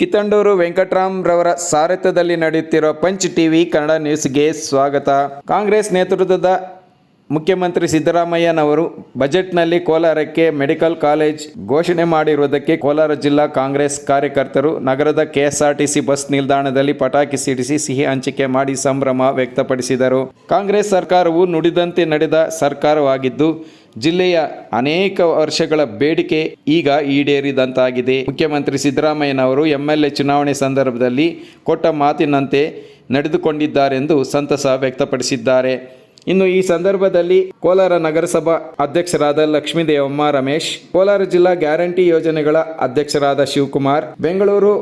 ಕಿತ್ತಂಡೂರು ವೆಂಕಟರಾಮ್ ರವರ ಸಾರಥ್ಯದಲ್ಲಿ ನಡೆಯುತ್ತಿರುವ punch TV Kannada ನ್ಯೂಸ್ಗೆ ಸ್ವಾಗತ. ಕಾಂಗ್ರೆಸ್ ನೇತೃತ್ವದ ಮುಖ್ಯಮಂತ್ರಿ ಸಿದ್ದರಾಮಯ್ಯನವರು ಬಜೆಟ್ನಲ್ಲಿ ಕೋಲಾರಕ್ಕೆ ಮೆಡಿಕಲ್ ಕಾಲೇಜ್ ಘೋಷಣೆ ಮಾಡಿರುವುದಕ್ಕೆ ಕೋಲಾರ ಜಿಲ್ಲಾ ಕಾಂಗ್ರೆಸ್ ಕಾರ್ಯಕರ್ತರು ನಗರದ ಕೆಎಸ್ಆರ್ಟಿಸಿ ಬಸ್ ನಿಲ್ದಾಣದಲ್ಲಿ ಪಟಾಕಿ ಸಿಡಿಸಿ ಸಿಹಿ ಹಂಚಿಕೆ ಮಾಡಿ ಸಂಭ್ರಮ ವ್ಯಕ್ತಪಡಿಸಿದರು. ಕಾಂಗ್ರೆಸ್ ಸರ್ಕಾರವು ನುಡಿದಂತೆ ನಡೆದ ಸರ್ಕಾರವಾಗಿದ್ದು ಜಿಲ್ಲೆಯ ಅನೇಕ ವರ್ಷಗಳ ಬೇಡಿಕೆ ಈಗ ಈಡೇರಿದಂತಾಗಿದೆ. ಮುಖ್ಯಮಂತ್ರಿ ಸಿದ್ದರಾಮಯ್ಯನವರು ಎಂಎಲ್ಎ ಚುನಾವಣೆ ಸಂದರ್ಭದಲ್ಲಿ ಕೊಟ್ಟ ಮಾತಿನಂತೆ ನಡೆದುಕೊಂಡಿದ್ದಾರೆಂದು ಸಂತಸ ವ್ಯಕ್ತಪಡಿಸಿದ್ದಾರೆ. ಇನ್ನು ಈ ಸಂದರ್ಭದಲ್ಲಿ ಕೋಲಾರ ನಗರಸಭಾ ಅಧ್ಯಕ್ಷರಾದ ಲಕ್ಷ್ಮೀದೇವಮ್ಮ ರಮೇಶ್, ಕೋಲಾರ ಜಿಲ್ಲಾ ಗ್ಯಾರಂಟಿ ಯೋಜನೆಗಳ ಅಧ್ಯಕ್ಷರಾದ ಶಿವಕುಮಾರ್, ಬೆಂಗಳೂರು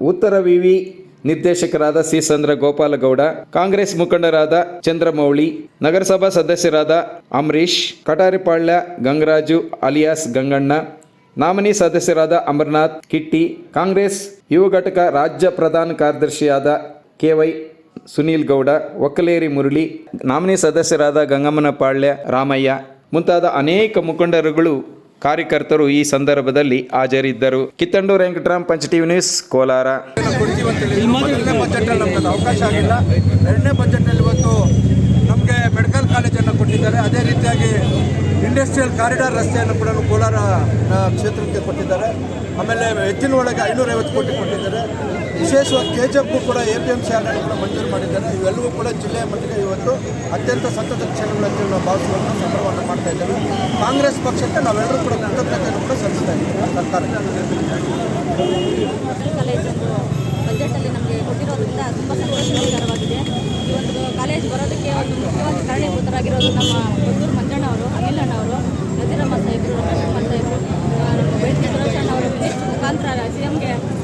ಉತ್ತರ ವಿವಿ ನಿರ್ದೇಶಕರಾದ ಸಿ ಚಂದ್ರ ಗೋಪಾಲಗೌಡ ಕಾಂಗ್ರೆಸ್ ಮುಖಂಡರಾದ ಚಂದ್ರಮೌಳಿ, ನಗರಸಭಾ ಸದಸ್ಯರಾದ ಅಂಬರೀಶ್ ಕಟಾರಿಪಾಳ್ಯ ಗಂಗರಾಜು ಅಲಿಯಾಸ್ ಗಂಗಣ್ಣ, ನಾಮಿನಿ ಸದಸ್ಯರಾದ ಅಮರನಾಥ್ ಕಿಟ್ಟಿ, ಕಾಂಗ್ರೆಸ್ ಯುವ ಘಟಕ ರಾಜ್ಯ ಪ್ರಧಾನ ಕಾರ್ಯದರ್ಶಿಯಾದ K Y Sunil Gowda, Okkaleri Murali, nominee ಸದಸ್ಯರಾದ ಗಂಗಮ್ಮನಪಾಳ್ಯ ರಾಮಯ್ಯ ಮುಂತಾದ ಅನೇಕ ಮುಖಂಡರುಗಳು ಕಾರ್ಯಕರ್ತರು ಈ ಸಂದರ್ಭದಲ್ಲಿ ಹಾಜರಿದ್ದರು. ಕಿತ್ತಂಡೂರು ವೆಂಕಟರಾಮ್, ಪಂಚ ಟಿವಿ ನ್ಯೂಸ್, ಕೋಲಾರ. ಮೊದಲನೇ ಬಜೆಟಲ್ಲಿ ನಮ್ಗೆ ಅವಕಾಶ ಆಗಿಲ್ಲ. ಎರಡನೇ ಬಜೆಟ್ನಲ್ಲಿ ಇವತ್ತು ನಮಗೆ ಮೆಡಿಕಲ್ ಕಾಲೇಜನ್ನು ಕೊಟ್ಟಿದ್ದಾರೆ. ಅದೇ ರೀತಿಯಾಗಿ ಇಂಡಸ್ಟ್ರಿಯಲ್ ಕಾರಿಡಾರ್ ರಸ್ತೆಯನ್ನು ಕೂಡ ಕೋಲಾರ ಕ್ಷೇತ್ರಕ್ಕೆ ಕೊಟ್ಟಿದ್ದಾರೆ. ಆಮೇಲೆ ಹೆಚ್ಚಿನ ಒಳಗೆ ಐನೂರೈವತ್ತು ಕೋಟಿ ಕೊಟ್ಟಿದ್ದಾರೆ. ವಿಶೇಷವಾಗಿ ಕೆ ಜಿ ಎಫ್ಗೂ ಕೂಡ ಎ ಪಿ ಎಂ ಸಿ ಕೂಡ ಮಂಜೂರು ಮಾಡಿದ್ದಾರೆ. ಇವೆಲ್ಲವೂ ಕೂಡ ಜಿಲ್ಲೆಯ ಮಟ್ಟಿಗೆ ಇವತ್ತು ಅತ್ಯಂತ ಸತತ ಕ್ಷಣಗಳಂತೆ ನಾವು ಭಾವಿಸುವಂಥ ಸಂದರ್ಭವನ್ನು ಮಾಡ್ತಾ ಇದ್ದೇವೆ. ಕಾಂಗ್ರೆಸ್ ಪಕ್ಷಕ್ಕೆ ನಾವೆಲ್ಲರೂ ಕೂಡ ಕೃತಜ್ಞತೆಯನ್ನು ಕೂಡ ಸಲ್ಲಿಸ್ತಾ ಇದ್ದೀವಿ. ಸರ್ಕಾರ ಕಾಲೇಜ್ ಒಂದು ಬಜೆಟಲ್ಲಿ ನಮಗೆ ಕೊಟ್ಟಿರೋದ್ರಿಂದ ತುಂಬ ಸಂತೋಷಕರವಾಗಿದೆ. ಈ ಒಂದು ಕಾಲೇಜ್ ಬರೋದಕ್ಕೆ ಒಂದು ಮುಖ್ಯವಾಗಿ ಕಾರಣೀಭೂತರಾಗಿರೋದು ನಮ್ಮ ಕೊತ್ತೂರು ಮಂಜಣ್ಣವರು ಅನಿಲಣ್ಣವರು ನಜೀರಮ್ಮ ಸಾಹೇಬರು ರಮೇಶ್ ಕುಮಾರ್ ಸಾಹೇಬರು ನಮ್ಮ ಬೇಡಿಕೆ ಸುರೇಶಣ್ಣ ಅವರು ಮಿನಿಸ್ಟರ್ ಮುಖಾಂತರ ಸಿ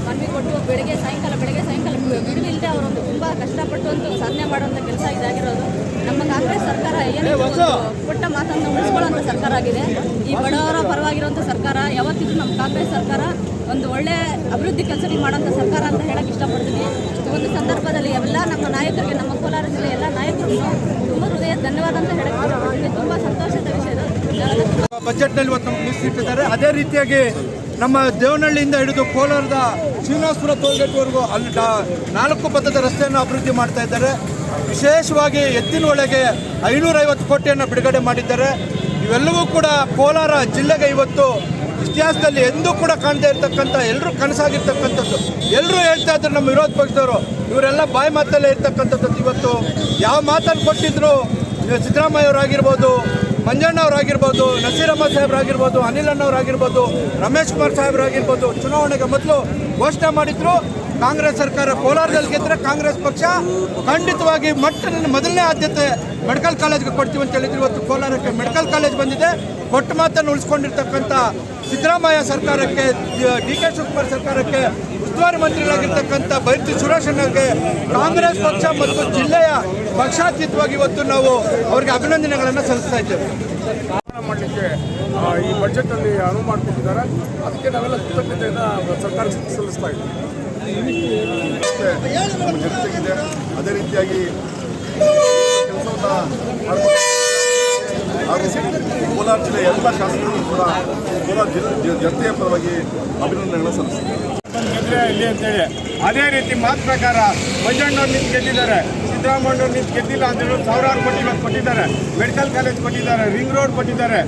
ಮನವಿ ಕೊಟ್ಟು ಬೆಳಗ್ಗೆ ಸಾಯಂಕಾಲ ಬೆಳಗ್ಗೆ ಸಾಯಂಕಾಲ ಬಿಡುವಿಲ್ಲದೆ ಅವರೊಂದು ತುಂಬ ಕಷ್ಟಪಟ್ಟು ಒಂದು ಸಾಧನೆ ಮಾಡುವಂಥ ಕೆಲಸ ಇದಾಗಿರೋದು. ನಮ್ಮ ಕಾಂಗ್ರೆಸ್ ಸರ್ಕಾರ ಏನು ಕೊಟ್ಟ ಪುಟ್ಟ ಮಾತನ್ನು ಉಳಿಸ್ಕೊಳ್ಳುವಂಥ ಸರ್ಕಾರ ಆಗಿದೆ. ಈ ಬಡವರ ಪರವಾಗಿರುವಂಥ ಸರ್ಕಾರ ಯಾವತ್ತಿದ್ರು ನಮ್ಮ ಕಾಂಗ್ರೆಸ್ ಸರ್ಕಾರ ಒಂದು ಒಳ್ಳೆ ಅಭಿವೃದ್ಧಿ ಕೆಲಸಗಳು ಮಾಡೋಂಥ ಸರ್ಕಾರ ಅಂತ ಹೇಳಕ್ಕೆ ಇಷ್ಟಪಡ್ತೀನಿ. ಈ ಒಂದು ಸಂದರ್ಭದಲ್ಲಿ ಎಲ್ಲ ನಮ್ಮ ನಾಯಕರಿಗೆ ನಮ್ಮ ಕೋಲಾರ ಜಿಲ್ಲೆ ಎಲ್ಲ ನಾಯಕರು ತುಂಬ ಹೃದಯ ಧನ್ಯವಾದ ಅಂತ ಹೇಳಕ್ಕೆ ತುಂಬ ಸಂತೋಷದ ವಿಷಯ. ಬಜೆಟ್ನಲ್ಲಿ ಇವತ್ತು ನಮ್ಗೆ ಮೀಸಲಿಟ್ಟಿದ್ದಾರೆ ಅದೇ ರೀತಿಯಾಗಿ ನಮ್ಮ ದೇವನಹಳ್ಳಿಯಿಂದ ಹಿಡಿದು ಕೋಲಾರದ ಶ್ರೀನಿವಾಸಪುರ ಟೋಲ್ಗೇಟ್ವರೆಗೂ ಅಲ್ಲಿ ನಾಲ್ಕು ಪಥದ ರಸ್ತೆಯನ್ನು ಅಭಿವೃದ್ಧಿ ಮಾಡ್ತಾ ಇದ್ದಾರೆ. ವಿಶೇಷವಾಗಿ ಎತ್ತಿನ ಒಳಗೆ ಐನೂರೈವತ್ತು ಕೋಟಿಯನ್ನು ಬಿಡುಗಡೆ ಮಾಡಿದ್ದಾರೆ. ಇವೆಲ್ಲವೂ ಕೂಡ ಕೋಲಾರ ಜಿಲ್ಲೆಗೆ ಇವತ್ತು ಇತಿಹಾಸದಲ್ಲಿ ಎಂದೂ ಕೂಡ ಕಾಣದೇ ಇರತಕ್ಕಂಥ ಎಲ್ಲರೂ ಕನಸಾಗಿರ್ತಕ್ಕಂಥದ್ದು. ಎಲ್ಲರೂ ಹೇಳ್ತಾ ಇದ್ರು ನಮ್ಮ ವಿರೋಧ ಪಕ್ಷದವರು, ಇವರೆಲ್ಲ ಬಾಯಿ ಮಾತಲ್ಲೇ ಇರ್ತಕ್ಕಂಥದ್ದು. ಇವತ್ತು ಯಾವ ಮಾತನ್ನು ಕೊಟ್ಟಿದ್ರು ಸಿದ್ದರಾಮಯ್ಯ ಅವರಾಗಿರ್ಬೋದು ಮಂಜಣ್ಣವರಾಗಿರ್ಬೋದು ನಸೀರಮ್ಮ ಸಾಹೇಬ್ರಾಗಿರ್ಬೋದು ಅನಿಲ್ ಅಣ್ಣವರಾಗಿರ್ಬೋದು ರಮೇಶ್ ಕುಮಾರ್ ಸಾಹೇಬ್ರಾಗಿರ್ಬೋದು ಚುನಾವಣೆಗೆ ಮೊದಲು ಘೋಷಣೆ ಮಾಡಿದ್ರು. ಕಾಂಗ್ರೆಸ್ ಸರ್ಕಾರ ಕೋಲಾರದಲ್ಲಿ ಗೆದ್ದರೆ ಕಾಂಗ್ರೆಸ್ ಪಕ್ಷ ಖಂಡಿತವಾಗಿ ಮಟ್ಟನ ಮೊದಲನೇ ಆದ್ಯತೆ ಮೆಡಿಕಲ್ ಕಾಲೇಜ್ಗೆ ಕೊಡ್ತೀವಿ ಅಂತ ಹೇಳಿದ್ರು. ಇವತ್ತು ಕೋಲಾರಕ್ಕೆ ಮೆಡಿಕಲ್ ಕಾಲೇಜ್ ಬಂದಿದೆ. ಕೊಟ್ಟು ಮಾತನ್ನು ಉಳಿಸ್ಕೊಂಡಿರ್ತಕ್ಕಂಥ ಸಿದ್ದರಾಮಯ್ಯ ಸರ್ಕಾರಕ್ಕೆ, ಡಿ ಕೆ ಶಿವಕುಮಾರ್ ಸರ್ಕಾರಕ್ಕೆ, ಉಸ್ತುವಾರಿ ಮಂತ್ರಿಗಳಾಗಿರ್ತಕ್ಕಂಥ ಬೈರ್ತಿ ಸುರೇಶ್ ಅಣ್ಣಗೆ ಕಾಂಗ್ರೆಸ್ ಪಕ್ಷ ಮತ್ತು ಜಿಲ್ಲೆಯ ಪಕ್ಷಾತೀತವಾಗಿ ಇವತ್ತು ನಾವು ಅವರಿಗೆ ಅಭಿನಂದನೆಗಳನ್ನು ಸಲ್ಲಿಸ್ತಾ ಇದ್ದೇವೆ. ಮಾಡಲಿಕ್ಕೆ ಈ ಬಜೆಟಲ್ಲಿ ಅನುವು ಮಾಡಿಕೊಟ್ಟಿದ್ದಾರೆ. ಅದಕ್ಕೆ ನಾವೆಲ್ಲ ಕೃತಜ್ಞತೆಯನ್ನು ಸರ್ಕಾರ ಸಲ್ಲಿಸ್ತಾ ಇದ್ದೀವಿ. ನಮ್ಮ ಅದೇ ರೀತಿಯಾಗಿ ಹಾಗೂ ಕೋಲಾರ ಎಲ್ಲ ಶಾಸಕರು ಕೂಡ ಕೋಲಾರ ಜಿಲ್ಲೆ ಜನತೆಯ ಪರವಾಗಿ ಅಭಿನಂದನೆಗಳನ್ನು ಸಲ್ಲಿಸ್ತಾರೆ. ಗೆದ್ರೆ ಇಲ್ಲಿ ಅಂತೇಳಿ ಅದೇ ರೀತಿ ಮಾತು ಪ್ರಕಾರ ಮಂಜಣ್ಣವ್ರು ನಿಂತು ಗೆದ್ದಿದ್ದಾರೆ, ಸಿದ್ದರಾಮಯ್ಯವ್ರು ನಿಂತು ಗೆದ್ದಿಲ್ಲ ಅಂತ ಹೇಳಿ ಸಾವಿರಾರು ಕೋಟಿ ಕೊಟ್ಟಿದ್ದಾರೆ. ಮೆಡಿಕಲ್ ಕಾಲೇಜ್ ಕೊಟ್ಟಿದ್ದಾರೆ ರಿಂಗ್ ರೋಡ್ ಕೊಟ್ಟಿದ್ದಾರೆ.